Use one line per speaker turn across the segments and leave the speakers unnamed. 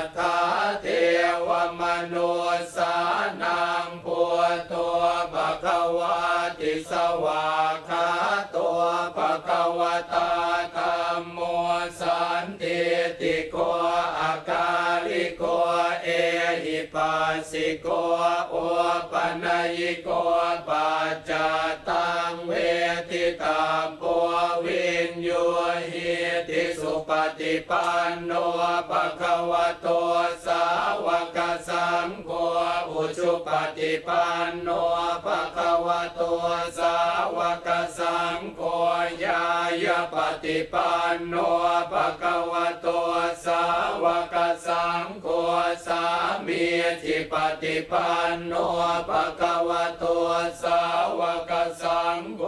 ทธาเทวมนุสานังพุทโธภะควาติสวาคาตัวภะคะวตาธัมโมสันติติโกอาการิโกเอหิปัสสิโกโอปนัยโกปัจจตังเวทิตาโปวินโยหิติสุป ฏิปันโนภะคะวะโตสาวกสังโฆอุชุปฏิปันโนภะคะวะโตสาวกสังโฆญาญาปฏิปันโนภะคะวะโตสาวกสังโฆสามีจิปฏิปันโนภะคะวะโตสาวกสังโฆ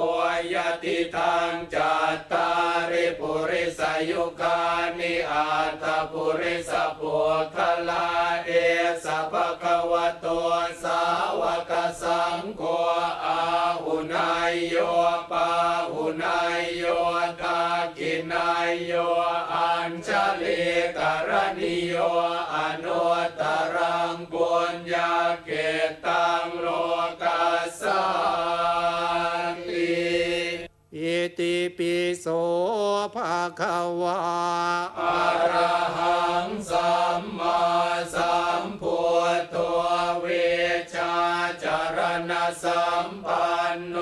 ยติทางจัตตาริปุริสยุคานิอาตปุริสปุคลาเอสะภะคะวะโตสาวกสังโฆอาหุนายโยปาหุนายโยทากินายโยอัญชลิกรณิโยอนุตตรังปุญญาเกตังโลกัสสันติ
อิ ติปิโสภะคะวา
อะระหังสัมมาสัมพุทโธเวชาจารณสัมปันโน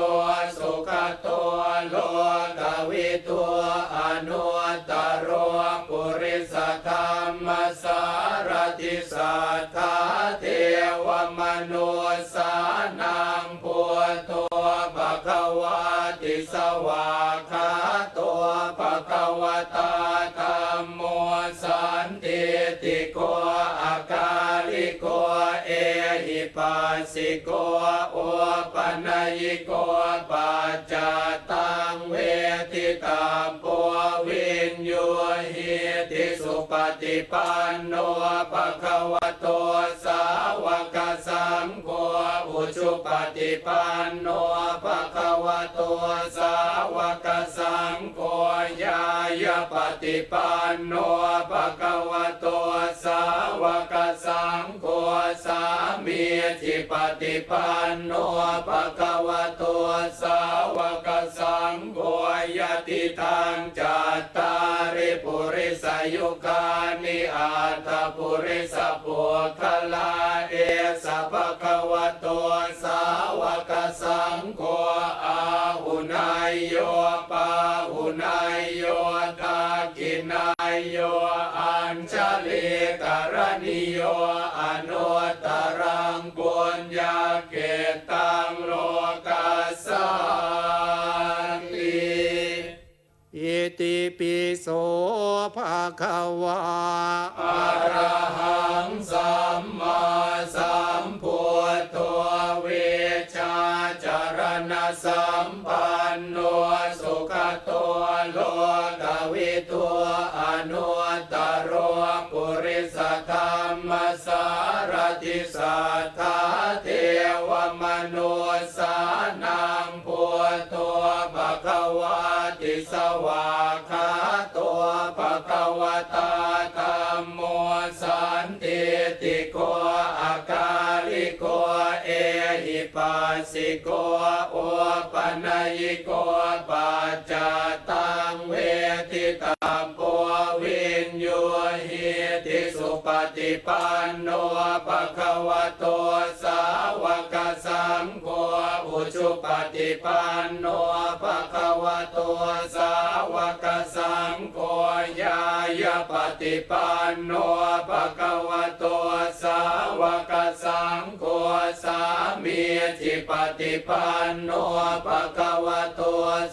สุขโตโลกวิทัวอนุตตรโรปุริสธรรมสารติสัทธาเทวมนุสานังพุทโธภะคะวา วาคาตัวปะกวตาธัมโมสันติติโกอาการ โกเอหิปัสสิโกโอปนัยโกปัจจตังเวทิตาโปวินโยหิติสุปฏิปันโนภะคะวะโตสาวกสังโฆอุชุปฏิปันโนภะคะวะโตสาวกสังโฆญาญาปฏิปันโนภะคะวะโตสาวกสังโฆสามีจิปฏิปันโนภะคะวะโตสาวกสังโฆยติทางจัตตาริปุริสยุคานิอาตปุริสปุคลาเอสะภะคะวะโตสาวกสังโฆอาหุนายโยปาหุนายโยทากินายโยอัญชลิกรณิโย เกตังโลกัสสันติ
อิติปิโสภะคะวา
อะระหังสัมมาสัมพุทโธเวชาจารณสัมปันโนสุขโตโลกวิทัวอนุตตร โรปุริสธรรมสารติสัทธาเทวมนุสานังพุทโธภะควาติสวาคาตัวภะควตาธัมโมสันติติโกอาการิโกเอหิปัสสิโกโอปนัยโกปัจจตังเวทิตาโป ฏิปันโนภะคะวะโตสาวกสังโฆอุชุปฏิปันโนภะคะวะโตสาวกสังโฆญาญาปฏิปันโนภะคะวะโตสาวกสังโฆสามีจิปฏิปันโนภะคะวะโต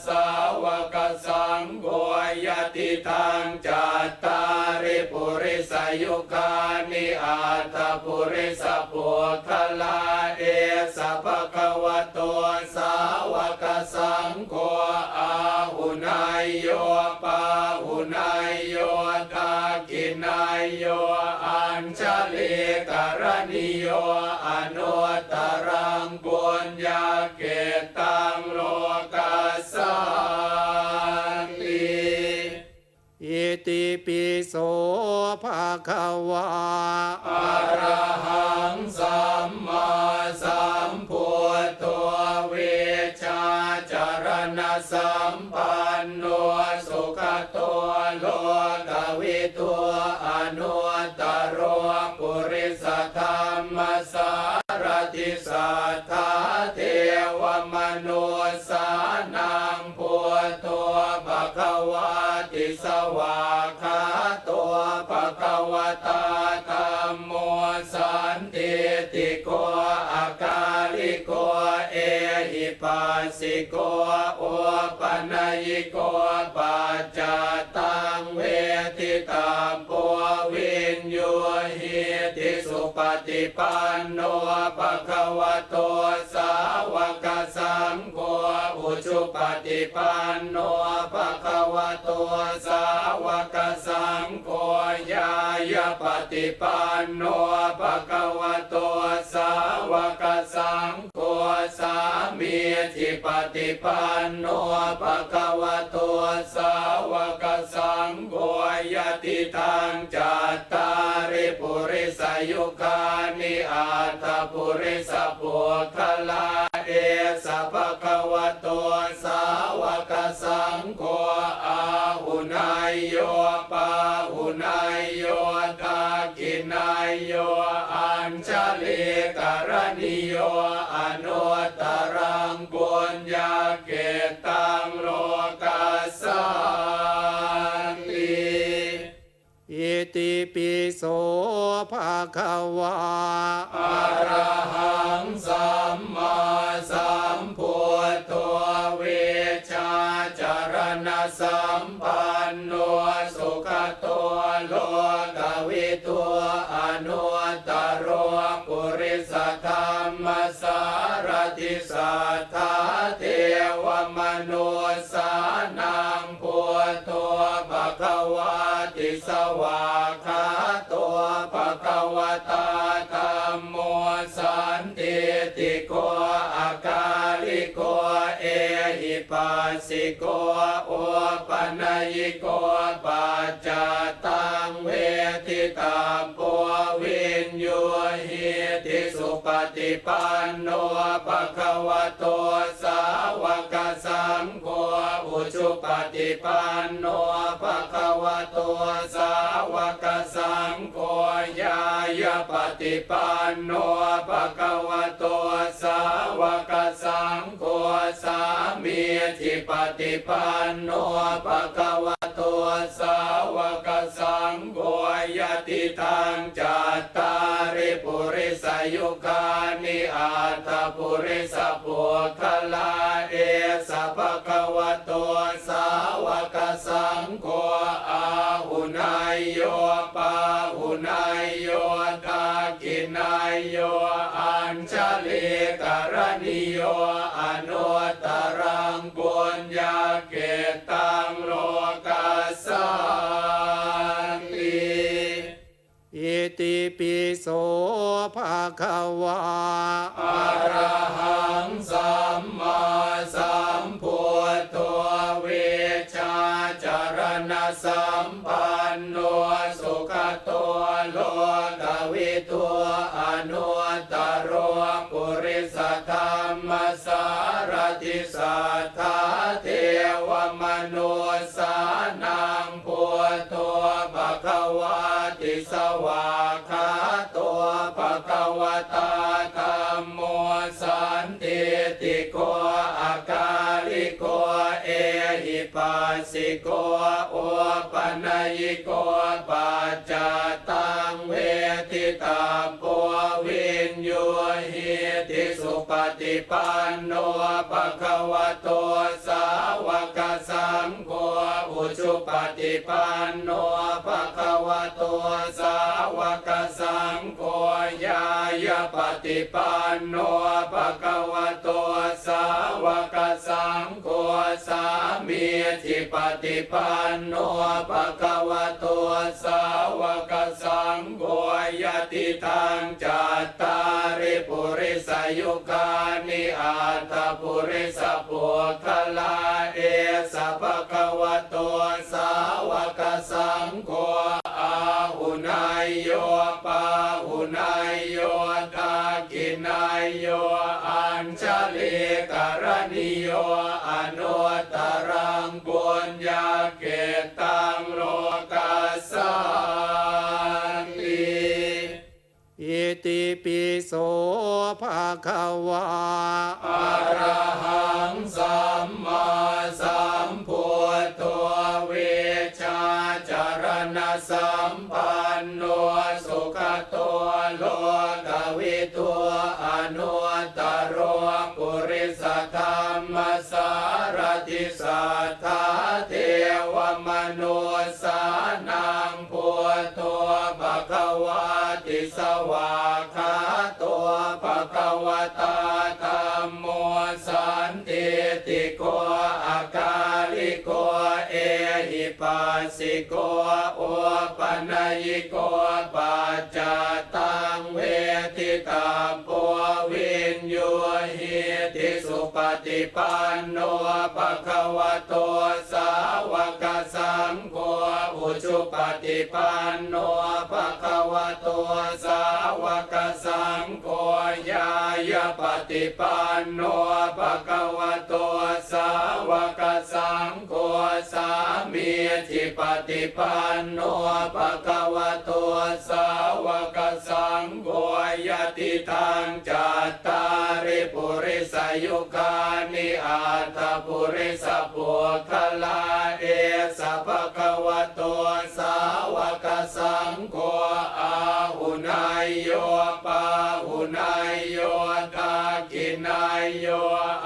สาวกสังโฆยติทางจัตตาริปุริสยุคานิอาตปุริสปุคลาเอสะภะคะวะโตสาวกสังโฆอาหุนายโยปาหุนายโยทากินายโยอัญชลีกรณิโยอนุตตรังปุญญาเกตังโลกัสสันติ
อิ ติปิโสภะคะวา
อรหังสัมมาสัมพุทโธเวชาจารณสัมปันโนสุขโตโลกวิทัวอนุตตรโรปุริสธรรมสารติสัทธาเทวมนุสานังพุทโธภะคะวา สวาคาตัวปะกวตาธัมโมสันติติโกอาการิโกเอหิปัสสิโกโอปัญญิโกปัจจตังเวทิตาป ฏิปันโนภะคะวะโตสาวกสังโฆอุชุปฏิปันโนภะคะวะโตสาวกสังโฆญายปฏิปันโนภะคะวะโตสาวกสังโฆ สามีจิปฏิปันโนภะคะวะโตสาวกสังโฆยติทางจัตตาริปุริสยุคานิอาตปุริสปุคลาเอสะภะคะวะโตสาวกสังโฆอาหุนายโยปาหุนายโยทากินายโย ตรณิโยอนุตรังปุญญาเกตังโลกัสสันติ
อิติปิโสภะคะวา
อะระหังสัมมาสัม จาสัมปันโนสุขโตโลกวิทัวอนุตรโรปุริสธรรมสารติสัทธาเทวมนุสานังพุทโธภะคะวาติสวาคาตัวภะคะวตาธัมโมสันติติโกอากา ปัสสิโกโอปัญญิโกปัจจตังเวทิตาปวินโยหิติสุป ฏิปันโนภะคะวะโตสาวกสังโฆอุชุปฏิปันโนภะคะวะโตสาวกสังโฆญายปฏิปันโนภะคะวะโตสาวกสังโฆสามีจิปฏิปันโนภะคะวะ สาวกสังโฆยติทางจัตตาริปุริสยุคานิอาตปุริสปุคลาเอสะภะคะวะโตสาวกสังโฆอาหุนายโยปาหุนายโยทากินายโยอัญชลีกรณิโย เกตังโลกัสสันติ
อิติปิโสภะคะวา
อะระหังสัมารณสัมปันโนสุขโตโลกวิทัวอนุตตรโรปุริสธรรมสารติสัทธาเทวมนุสานังพุทโธภะคะวาติสวาคาตัวภะคะวตาธัมโมสันติติโกอาการิโกเอิปัสสิโกโอปัญญิโกปัจจตังเวทิตาปวิ หิติสุปฏิปันโนภะคะวะโตสาวกสังโฆอุชุปฏิปันโนภะคะวะโตสาวกสังโฆยายปฏิปันโนภะคะวะโตสาวกสังโฆสามีจิปฏิปันโนภะคะวะโตสาวกสังโฆยติทางจัตตารปุริสยุคานิอาตปุริสปุคลาเอสะภะคะวะโตสาวกสังโฆอาหุนายโยปาหุนายโยทากินายโยอัญชลีกรณิโยอนุตตรังปุญญาเกตังโลกัสสัน
ปิโสภะคะวะ
อะระหังสัมมา สัมปันโนสุขโตโลกวิทัวอนุตตรปุริสธรรมสารติสัทธาเทวมนุสานังพุทโธภะควาติสวาคาตัวภะควตาธัมโมสันติติโกอาการิโกเอ ปัสสิโกโอปัญญิโกปัจจตังเวทิตาป ฏิปันโนภะคะวะโตสาวกสังโฆอุชุปฏิปันโนภะคะวะโตสาวกสังโฆญาญาปฏิปันโนภะคะวะโตสาวกสังโฆสามีจิปฏิปันโนภะคะวะโตสาวกสังโฆยติทางจัตตาริปุริสยุคานิอาตปุริสปุคลาเอสะภะคะวะโตสาวกสังโฆอาหุนายโยปาหุนายโยทากินายโย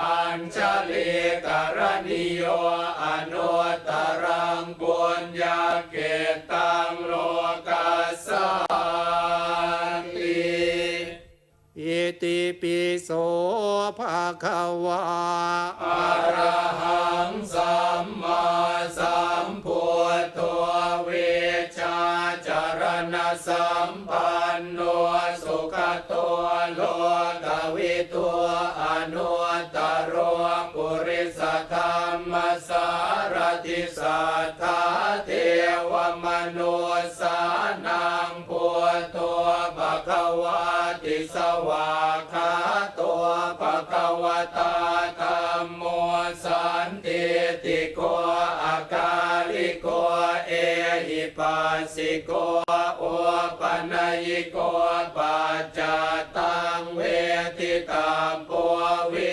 อัญชลีกรณิโยอนุตรังปุญญาเกตังโลกัสสัน ติ
ปิโสภะคะวา
อะระหังสัมมาสัมพุทโธเวชาจารณสัมปันโนสุขโตโลกวิตัวอนุตตรปุริสธรรมสารติสัทธาเทวมนุสานังพ โธภะคะวาติสวาคาตัวภะคะวตาธัมโมสันติติโกอาการิโกเอหิปัสสิโกโอปัญญิโกปัจจตังเวทิตาปวิ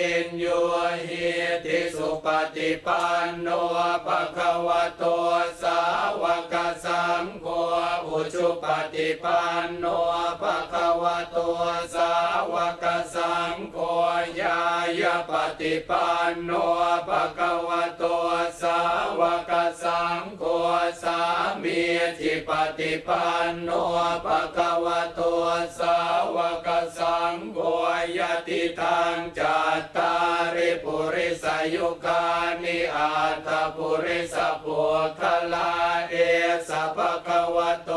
นโยหิติสุปฏิปันโนภะคะวะโตสาวกสังโฆอุชุปฏิปันโนภะคะวะโตสาวกสังโฆ ญาญาปฏิปันโนภะคะวโตสาวกสังโฆสามีจิปฏิปันโนภะคะวโตสาวกสังโฆยติทางจัตตาริปุริสยุคานิอาตปุริสปุคลาเอสะภะคะวโต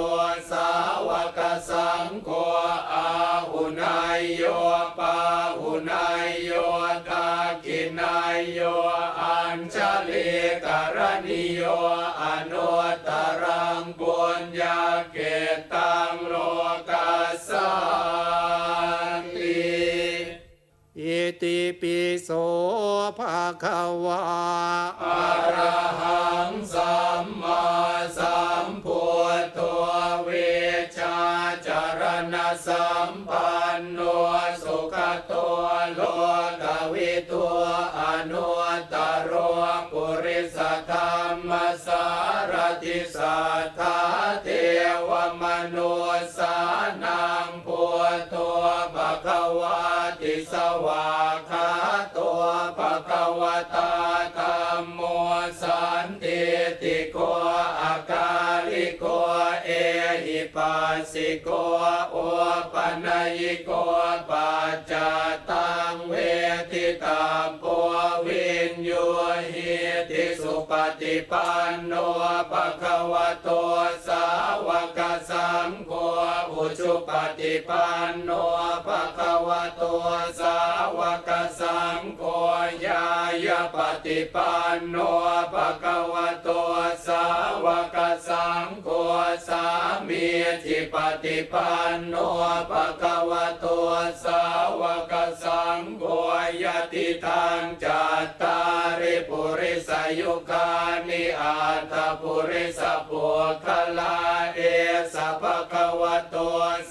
สาวกสังโฆอาหุนายโยปาหุนนายโยทากินายโยอัญชลีกรณิโยอนุตรังปุญญาเกตังโลกัสสันติ
อิติปิโสภะคะวา
อะระหังสัมมาสั สัมปันโนสุขโตโลกวิทัวอนุตตรปุริสธรรมสารติสัทธาเทวมนุสานังพุทโธภะคะวาติสวาคาตัวภะคะวตาธัมโมสันติติ ลิโกเอหิปัสสิโกโอปัญญิโกปัจจตังเวทิตาโปวิ นโยหิติสุปฏิปันโนภะคะวะโตสาวกสังโฆอุชุปฏิปันโนภะคะวะโตสาวกสังโฆญาญาปฏิปันโนภะคะวะโตสาวกสังโฆสามีจิปฏิปันโนภะคะวะโตสาวกสังโฆยติทางจัตตา ริปุริสยุคานิอาตปุริสปุคลาเอสะภะคะวะโต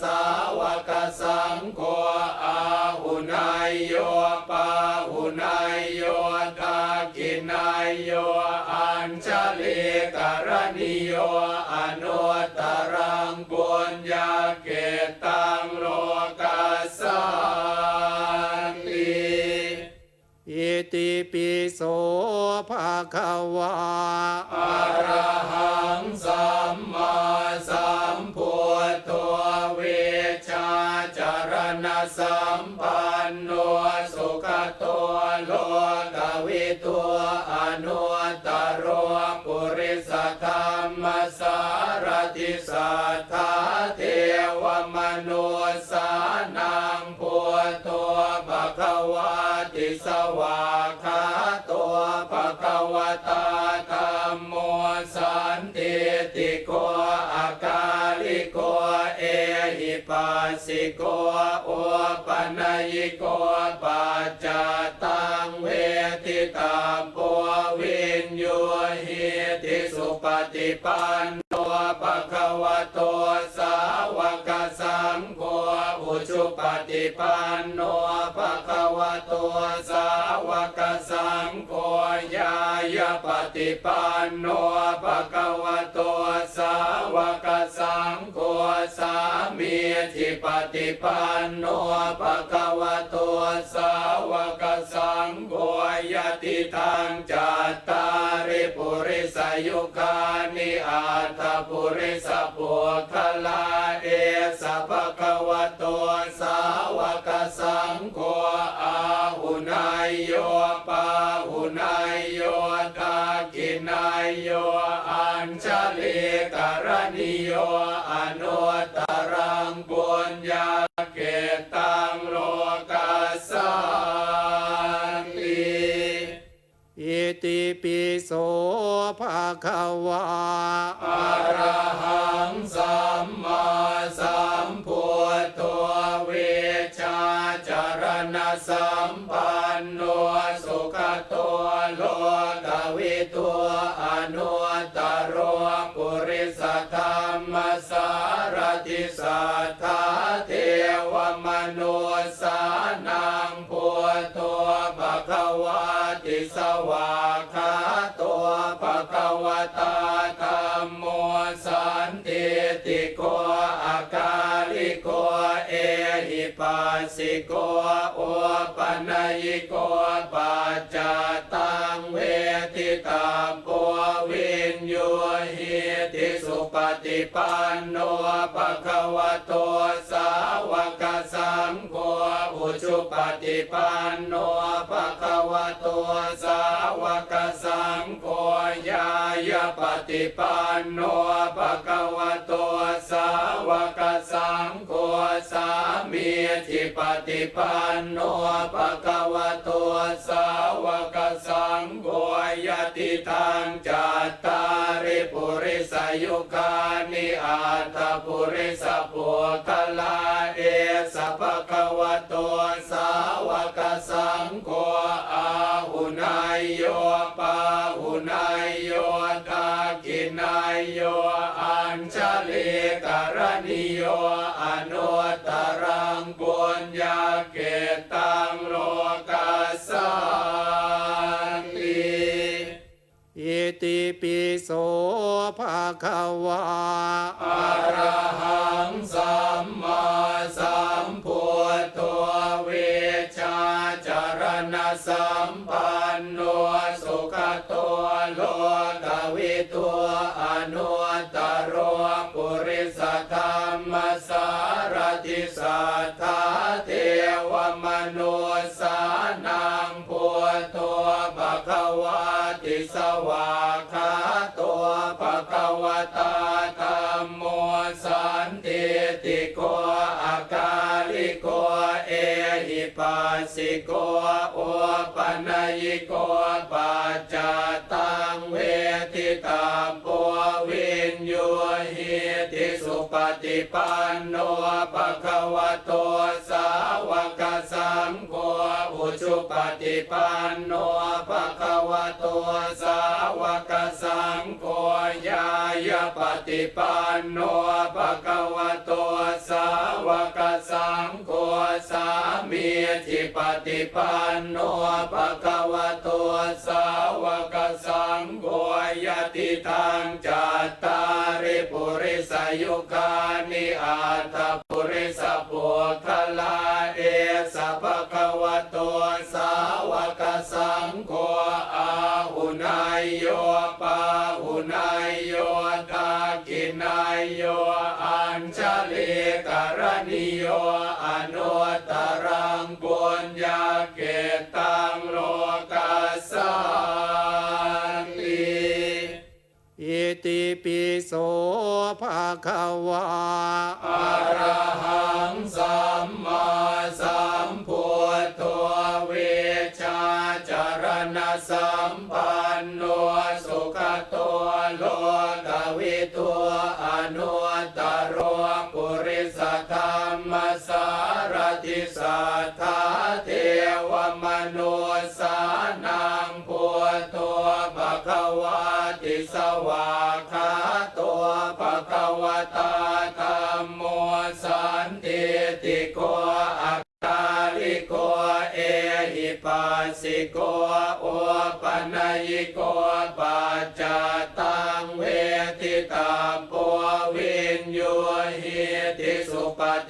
สาวกสังโฆอาหุนายโยปาหุนายโยทากินายโยอัญชลิกรณิโยอนุตตรังปุญญาเกตังโลกัสสัน ติ
ปิโสภะคะวะ
อะระหังสัมมาสัมพุทโธเวชาจารณสัมปันโนสุขโตโลกวิตัวอนุตตรโรปุริสธรรมสารติสัทธาเทวมนุสานัง วะติสวาคาโตภะคะวตาธัมโมสันติติโกอาการิโกเอหิปัสสิโกโอปัญญิโกปัจจตังเวทิตาโปวินโยหิติสุปฏิปันโนภะคะวโต ฏิปันโนภะคะวะโตสาวกสังโฆญาญาปฏิปันโนภะคะวะโตสาวกสังโฆสามีจิปฏิปันโนภะคะวะโตสาวกสังโฆยติทางจัตตาริปุริสยุคานิอาตปุริสปุคลาเอสภะคะวะโตสาวกสังโฆอาหุนายโยปาหุนายโยทากินายโยอัญชลิกรณิโยอนุตรังปุญญาเกตังโลกัสสันติ
อิติปิโสภะคะวะ
อะระหังสัมมาสัมพุทโธาสัมปันโนสุขตัวโลกวิตัวอนุตตรโรปุริสธรรมสารติสัทธาเทวมนุสานังพุท โธภะคะวะติสวาคาโตภะคะวะตาธัมโมสันติติโกอาการิโกเอหิปัสสิโกโอปัญญิโกปัจจตังเวทิตาโปวินโยหิติสุปฏิปันโนภะคะวะโตสาวกสังโฆอุ ชุปฏิปันโนภะคะวะโตสาวกสังโฆญาญาปฏิปันโนภะคะวะโตสาวกสังโฆสามีจิปฏิปันโนภะคะวะโตสาวกสังโฆยติทางจัตตาริปุริสยุคานิอาตปุริสปุคลาเอสะภะคะวะโตสาวกสังโฆอาหุนายโยปาหุนายโยทากินายโยอัญชลิกรณิโยอนุตตรังปุญญาเกตังโลกัสสันติ
อิติปิโสภะคะวะ
อะระหังสัมมาสัม นสัมปันโนสุขตัวโลกวิตัวอนุตโรปุริสธรรมสารติสัทธาเทวมนุสานัง โธภะคะวาติสวาคาโตัวปะคะวตาธัมโมสันติติโกอาการิโกเอหิปัสสิโกโอปัญญิโกปัจจตั ฏิปันโนภะคะวะโตสาวกสังโฆอุชุปฏิปันโนภะคะวะโตสาวกสังโฆยายาปฏิปันโนภะคะวะโตสาวกสังโฆสามีจิปฏิปันโนภะคะวะโตสาวกสังโฆยติทางจัตตาริปุริสยุคานิอาตปุริสปุคลาเอสะภะคะวะโตสาวกสังโฆอาหุนายโยปาหุนายโยทากินายโยอัญชลิกรณิโยอนุตรังปุญญาเกตังโลกัสสันติ
อิติปิโส คะวา
อรหังสัมมาสัมพุทโธเวชาจารณสัมปันโนสุขโตโลกวิตัวอนุตตรปุริสธรรมสารติสัทธาเทวมนุสานังพุทโธภะควาติสวาคาตัวภะคะ วตาธัมโมสันติติโกอากาลิโกเอหิปัสสิโกโอปัญญิโกปัจจต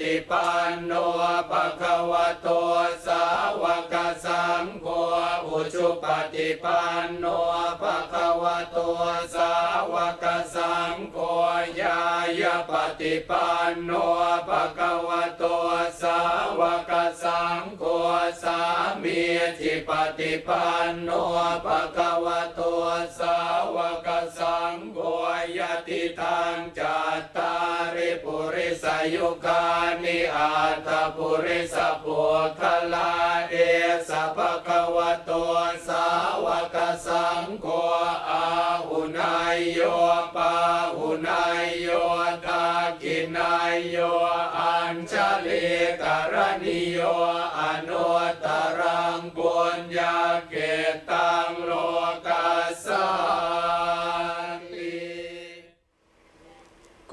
ฏิปันโนภะคะวะโตสาวกสังโฆอุชุปฏิปันโนภะคะวะโตสาวกสังโฆยายาปฏิปันโนภะคะวะโตสาวกสังโฆสามีจิปฏิปันโนภะคะวะโตสาวกสังโฆยติทางจัตตาริปุริสยุคานิอาตปุริสปุคลาเอสะภะคะวะโตสาวกสังโฆอาหุนายโยปาหุนายโยตากินายโยอัญชลิกรณิโยอ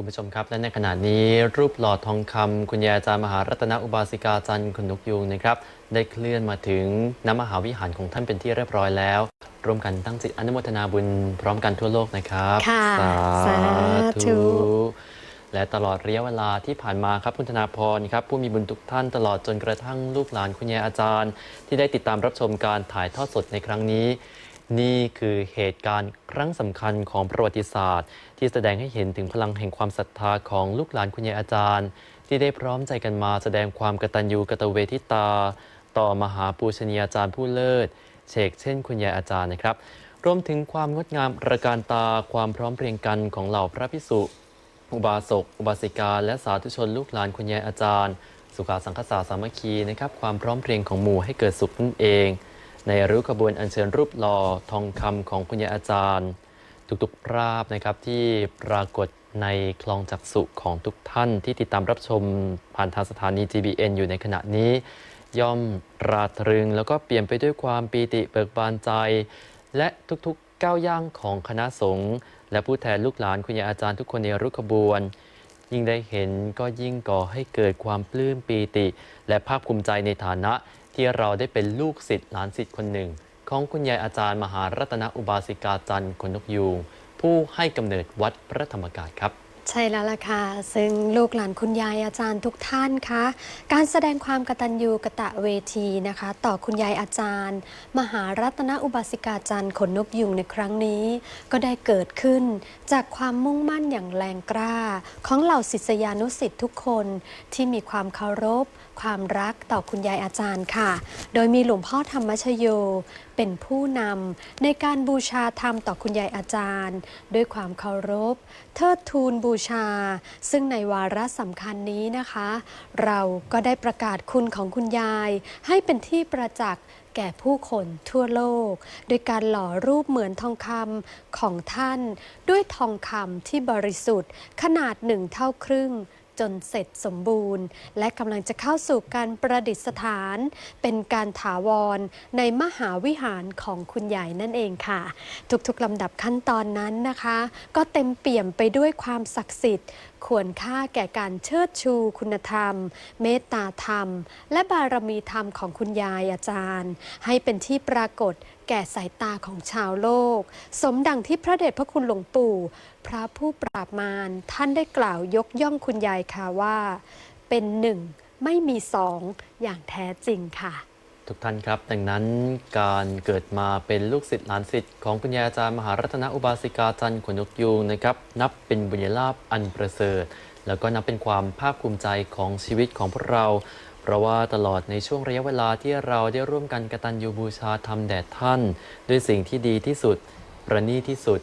คุณผู้ชมครับ และในขณะนี้รูปหล่อทองคำคุณยายอาจารย์มหารัตนอุบาสิกาจันทร์คุณนกยูงนะครับ ได้เคลื่อนมาถึงน้ำมหาวิหารของท่านเป็นที่เรียบร้อยแล้ว ร่วมกันตั้งจิตอนุโมทนาบุญพร้อมกันทั่วโลกนะครับ
ค่ะสาธุ
และตลอดระยะเวลาที่ผ่านมาครับคุณธนาพรครับผู้มีบุญทุกท่านตลอดจนกระทั่งลูกหลานคุณยายอาจารย์ ที่ได้ติดตามรับชมการถ่ายทอดสดในครั้งนี้ นี่คือเหตุการณ์ครั้งสำคัญของประวัติศาสตร์ ที่แสดงให้เห็นถึงพลังแห่งความศรัทธาของลูกหลานคุณยายอาจารย์ ที่ได้พร้อมใจกันมาแสดงความกตัญญูกตเวทิตา ต่อมหาปูชนียาจารย์ผู้เลิศเชกเช่นคุณยายอาจารย์นะครับ รวมถึงความงดงามระการตาความพร้อมเพรียงกันของเหล่าพระพิสุอุบาสก อุบาสิกา และสาธุชนลูกหลานคุณยายอาจารย์ สุขาสังคสาสามัคคีนะครับความพร้อมเพรียงของหมู่ให้เกิดสุขนั่นเอง ในริ้วขบวนอัญเชิญรูปหล่อทองคำของคุณยายอาจารย์ ทุกๆราบนะครับที่ปรากฏในคลองจักสุของทุกท่านที่ติดตามรับชมผ่านทางสถานี GBN อยู่ในขณะนี้ ย่อมราตรึงแล้วก็เปลี่ยนไปด้วยความปีติเบิกบานใจ และทุกๆก้าวย่างของคณะสงฆ์และผู้แทนลูกหลานคุณยายอาจารย์ทุกคนในรุกขบวน ยิ่งได้เห็นก็ยิ่งก่อให้เกิดความปลื้มปีติ และภาคภูมิใจในฐานะที่เราได้เป็นลูกศิษย์หลานศิษย์คนหนึ่ง ของคุณยายอาจารย์มหารัตนอุบาสิกาจันทร์คนนกยูงผู้ให้กำเนิดวัดพระธรรมกายครับ
ใช่แล้วล่ะค่ะ ซึ่งลูกหลานคุณยายอาจารย์ทุกท่านคะ การแสดงความกตัญญูกะตะเวทีนะคะ ต่อคุณยายอาจารย์ มหารัตนอุบาสิกาจารย์ขนนกยุงในครั้งนี้ ก็ได้เกิดขึ้นจากความมุ่งมั่นอย่างแรงกล้า ของเหล่าศิษยานุศิษย์ทุกคนที่มีความเคารพ ความรักต่อคุณยายอาจารย์ค่ะ โดยมีหลวงพ่อธรรมชโย เป็นผู้นำในการบูชาธรรมต่อคุณยายอาจารย์ ด้วยความเคารพ เทิดทูนบูชา ซึ่งในวาระสำคัญนี้นะคะ เราก็ได้ประกาศคุณของคุณยาย ให้เป็นที่ประจักษ์แก่ผู้คนทั่วโลก โดยการหล่อรูปเหมือนทองคำของท่าน ด้วยทองคำที่บริสุทธิ์ขนาดหนึ่งเท่าครึ่ง จนเสร็จสมบูรณ์ และกำลังจะเข้าสู่การประดิษฐาน เป็นการถาวรในมหาวิหารของคุณใหญ่นั่นเองค่ะ ทุกๆลำดับขั้นตอนนั้นนะคะ ก็เต็มเปี่ยมไปด้วยความศักดิ์สิทธิ์ควรค่าแก่การเชิดชูคุณธรรม เมตตาธรรม และบารมีธรรมของคุณยายอาจารย์ ให้เป็นที่ปรากฏ แก่สายตาของชาวโลก สมดังที่พระเดชพระคุณหลวงปู่ พระผู้ปราบมารท่านได้กล่าวยกย่องคุณยายค่ะว่า เป็นหนึ่งไม่มีสองอย่างแท้จริงค่ะ
ทุกท่านครับดังนั้นการเกิดมาเป็นลูกศิษย์หลานศิษย์ของคุณยายอาจารย์มหารัตนอุบาสิกาจันทร์ขนนกยูงนะครับ นับเป็นบุญลาภอันประเสริฐ แล้วก็นับเป็นความภาคภูมิใจของชีวิตของพวกเรา เพราะว่าตลอดในช่วงระยะเวลาที่เราได้ร่วมกันกตัญญูบูชาธรรมแด่ท่าน ด้วยสิ่งที่ดีที่สุด ประณีที่สุด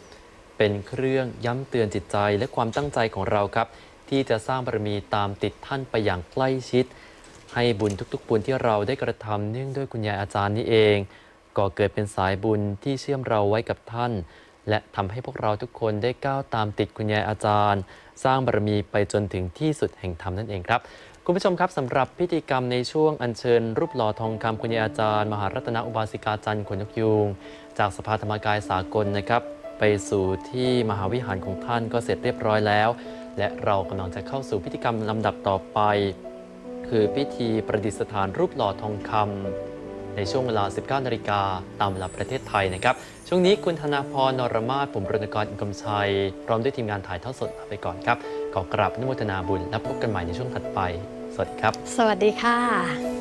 เป็นเครื่องย้ำเตือนจิตใจและความตั้งใจของเราครับ ที่จะสร้างบารมีตามติดท่านไปอย่างใกล้ชิด ให้บุญทุกๆบุญที่เราได้กระทำเนื่องด้วยคุณยายอาจารย์นี้เองก็เกิดเป็นสายบุญที่เชื่อมเราไว้กับท่าน และทำให้พวกเราทุกคนได้ก้าวตามติดคุณยายอาจารย์ สร้างบารมีไปจนถึงที่สุดแห่งธรรมนั่นเองครับ คุณผู้ชมครับสำหรับพิธีกรรมในช่วงอัญเชิญ รูปหล่อทองคำคุณยาอาจารย์ มหารัตนอุบาสิกาจันทร์ขนนกยูงจากสภาธรรมกายสากลนะครับ ไปสู่ที่มหาวิหารของท่านก็เสร็จเรียบร้อยแล้ว และเรากำลังจะเข้าสู่พิธีกรรมลำดับต่อไป คือพิธีประดิษฐานรูปหล่อทองคำในช่วงเวลา 19นาฬิกาตามเวลาประเทศไทยนะครับ ช่วงนี้คุณธนาพรนรมาศผมรณกรอินกรมชัยพร้อมด้วยทีมงานถ่ายทอดสดลาไปก่อนครับขอกราบนุโมทนาบุญและพบกันใหม่ในช่วงถัดไป สวัสดีครับ
สวัสดีค่ะ